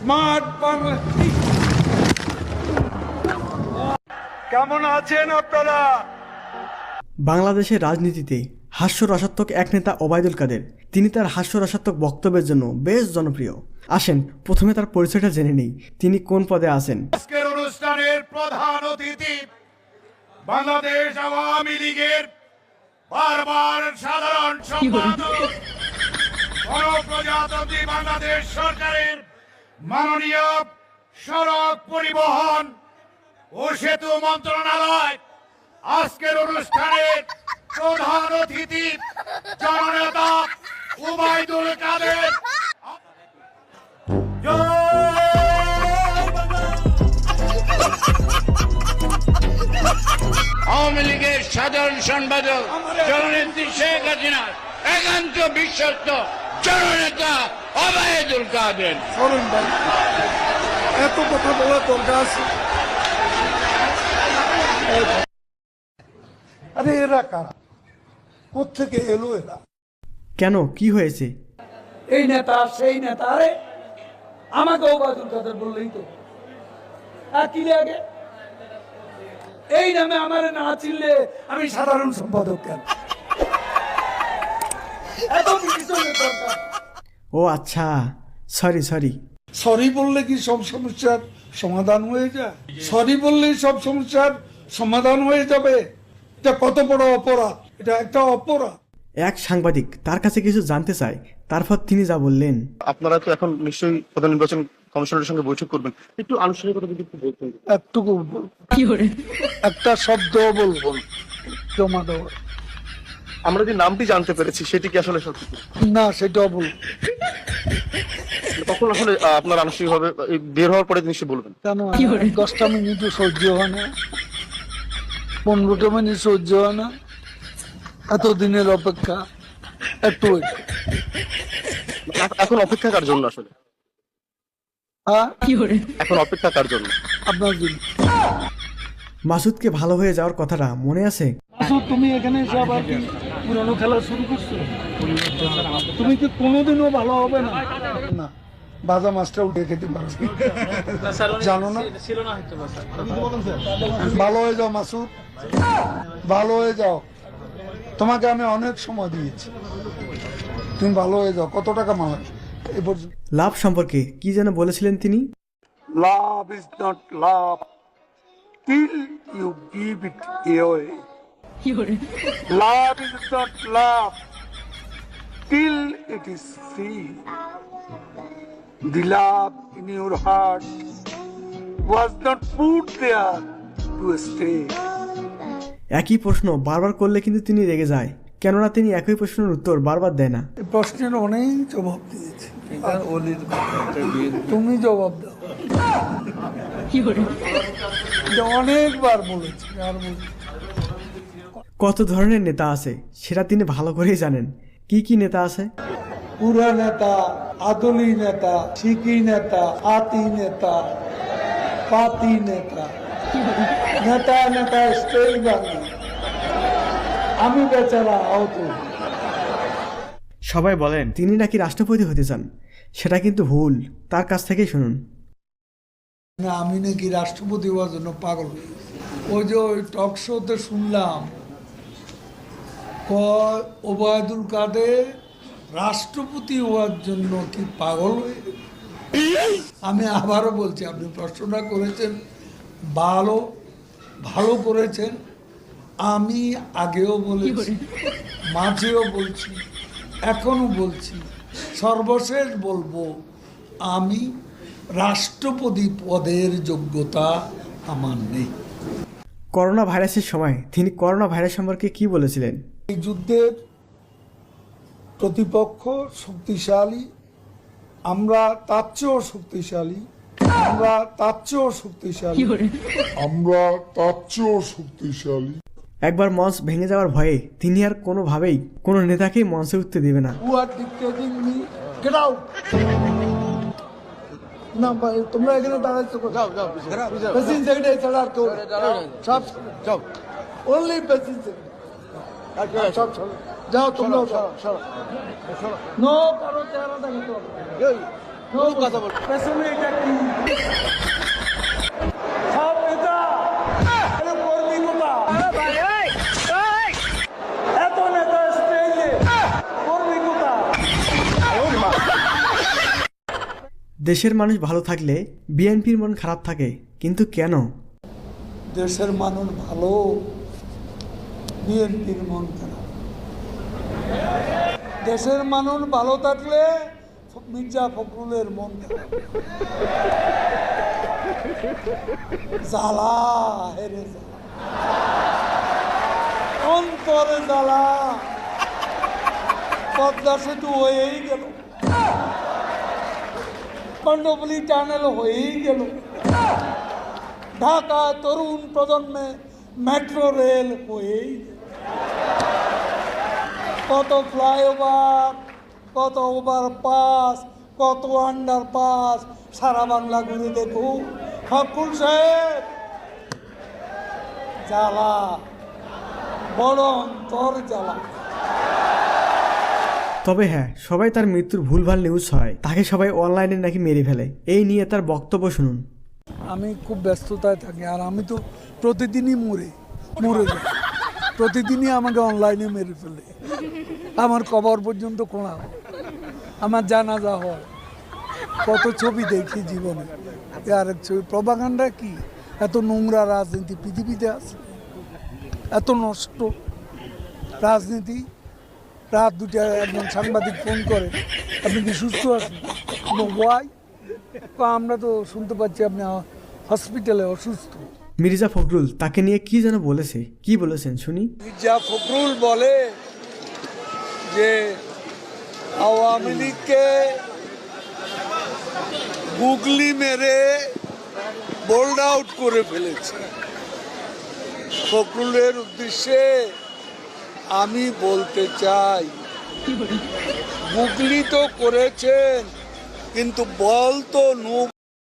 Smart Bangla কেমন আছেন আপনারা? বাংলাদেশের রাজনীতিতে হাস্য হাস্যরসাত্মক এক নেতা ওবায়দুল কাদের। তিনি তার হাস্য হাস্যরসাত্মক বক্তব্যের জন্য বেশ জনপ্রিয়। আসেন প্রথমে তার পরিচয়টা জেনে নেই। তিনি কোন পদে আছেন? আজকের অনুষ্ঠানের প্রধান অতিথি বাংলাদেশ আওয়ামী লীগের বারবার সাধারণ সম্পাদক গণপ্রজাতন্ত্রী বাংলাদেশ সরকারের মাননীয় সড়ক পরিবহন ও সেতু মন্ত্রণালয়, আজকের অনুষ্ঠানের প্রধান অতিথি, জননেতা উবাইদুল কাদের। আওয়ামী লীগের সাধারণ সম্পাদক জননেত্রী শেখ হাসিনার একান্ত বিশ্বস্ত জননেতা অবায়দুল কাদের। সরেন ভাই এত কথা বলার দরকার আছে। আরে এরা কারা? কোথেকে এলো এরা? কেন? কি হয়েছে? এই নেতা সেই নেতা আরে আমাকে ওবায়দুল কাদের বললেই তো। আর কি লাগে এই নামে আমার না চিনলে আমি সাধারণ সম্পাদক কেন? ও আচ্ছা সরি সরি সরি বললে কি সব সমস্যার সমাধান হয়ে যায়? সরি বললেই সব সমস্যার সমাধান হয়ে যাবে। এটা কত বড় অপরাধ? এটা একটা অপরাধ। এক সাংবাদিক তার কাছে কিছু জানতে চায় তারপর তিনি যা বললেন। আপনারা তো এখন নিশ্চয়ই প্রধান নির্বাচন কমিশনের সঙ্গে বৈঠক করবেন। একটু আনুষ্ঠানিকতা যদি একটু বলতেন। একটুকু বলব। একটা শব্দ বলব। জমা দেওয়া আমরা যে নামটি জানতে পেরেছি সেটি কি আসলে সত্যি? না সেটাও বলব তখন আসলে আপনার আনুষ্ঠানিকভাবে বের হওয়ার পরে নিশ্চয়ই বলবেন। কেন? দশটা মিনিটও সহ্য হয় না পনেরোটা মিনিট সহ্য হয় না এতদিনের অপেক্ষা একটু এখন অপেক্ষা কার জন্য আসলে? হ্যাঁ? এখন অপেক্ষা কার জন্য? আপনার জন্য। মাসুদকে ভালো হয়ে যাওয়ার কথাটা মনে আছে? আসো, তুমি এখানে এসে আবার কি পুরনো খেলা শুরু করছ? তুমি কি কোনোদিনও ভালো হবে না? না। বাজা মাছটা উঠে খেতে পারো জানো না? ভালো হয়ে যাও মাসুদ। ভালো হয়ে যাও। তোমাকে আমি অনেক সময় দিয়েছি। তুমি ভালো হয়ে যাও। কত টাকা মাল এই পর্যন্ত লাভ সম্পর্কে কি যেন বলেছিলেন তিনি? Love is not love. Till you give it away Love is not love. Till it is free. The love in your heart was not put there to stay. একই প্রশ্ন বারবার করলে কিন্তু তিনি রেগে যায়। কেননা তিনি একই প্রশ্নের উত্তর বারবার দেয় না। প্রশ্নের অনেক জবাব দিয়েছে। তুমি জবাব দাও। অনেকবার বলেছি আর বলছি। কত ধরনের নেতা আছে সেটা তিনি ভালো করেই জানেন। কি কি নেতা আছে? পুরা নেতা আদলি নেতা শিকি নেতা আতি নেতা পাতি নেতা। নেতা নেতা স্টেজ বাংলা আমি বেচারা আহত। সবাই বলেন তিনি নাকি রাষ্ট্রপতি হতে চান। সেটা কিন্তু ভুল। তার কাছ থেকেই শুনুন। না আমি নাকি রাষ্ট্রপতি হওয়ার জন্য পাগল। ওই যে ওই টক শোতে শুনলাম ওবায়দুল কাদের রাষ্ট্রপতি হওয়ার জন্য কি পাগল হয়ে আমি আবারও বলছি, আপনি প্রশ্নটা করেছেন, ভালো ভালো করেছেন। আমি আগেও বলেছি, মাঝেও বলছি, এখনও বলছি, সর্বশেষ বলব, আমি রাষ্ট্রপতি পদের যোগ্যতা আমার নেই। করোনা ভাইরাসের সময় তিনি করোনা ভাইরাস সম্পর্কে কি বলেছিলেন? এই যুদ্ধের প্রতিপক্ষ শক্তিশালী আমরা তার চেয়েও শক্তিশালী আমরা তার চেয়েও শক্তিশালী আমরা তার চেয়েও শক্তিশালী। একবার মঞ্চ ভেঙে যাওয়ার ভয়ে তিনি আর কোনোভাবেই কোনো নেতাকেই মঞ্চে উঠতে দেবে না। না ভাই তোমরা এখানে দাঁড়াচ্ছ যাও যাও প্রেসিডেন্ট ছাড়া আর কেউ সব যাও। অনলি প্রেসিডেন্ট সেক্রেটারি সব চলো যাও দেশের মানুষ ভালো থাকলে বিএনপির মন খারাপ থাকে কিন্তু কেন? দেশের মানুষ ভালো। বিএনপির মন খারাপ। দেশের মানুষ ভালো থাকলে মির্জা ফখরুলের মন খারাপ। জ্বালা, হেরে জ্বালা? অন্তরে পদ্মা সেতু হয়েই গেল। কণ্ডপলি টানেল হয়েই গেল। ঢাকা তরুণ প্রজন্মে মেট্রো রেল হয়েই গেল। কত ফ্লাইওভার কত ওভার পাস কত আন্ডার পাস সারা বাংলা ঘুরে দেখুন। ফকুল সাহেব জ্বালা বড় অন্তর জ্বালা। তবে হ্যাঁ সবাই তার মৃত্যুর ভুলভাল নিউজ হয়। তাকে সবাই অনলাইনে নাকি মেরে ফেলে। এই নিয়ে তার বক্তব্য শুনুন। আমি খুব ব্যস্ততায় থাকি আর আমি তো প্রতিদিনই মরে মরে যাই। প্রতিদিনই আমাকে অনলাইনে মেরে ফেলে। আমার কবর পর্যন্ত খোঁড়া। আমার জানাজা হয়। কত ছবি দেখি জীবনে। আরেক ছবি প্রবাগান্ডা কি? এত নোংরা রাজনীতি পৃথিবীতে আছে। এত নষ্ট। রাজনীতি, রাত দুটা একজন সাংবাদিক ফোন করে, আপনি কি সুস্থ আছেন? ওয়াই। আমরা তো শুনতে পাচ্ছি আপনি হসপিটালে অসুস্থ। মির্জা ফখরুল তাকে নিয়ে কি যেন বলেছে? কি বলেছেন? শুনি। মির্জা ফখরুল বলে যে আওয়ামী লীগকে গুগলি মেরে বোল্ড আউট করে ফেলেছে। ফখরুলের উদ্দেশ্যে আমি বলতে চাই, গুগলি তো করেছেন, কিন্তু বল তো নো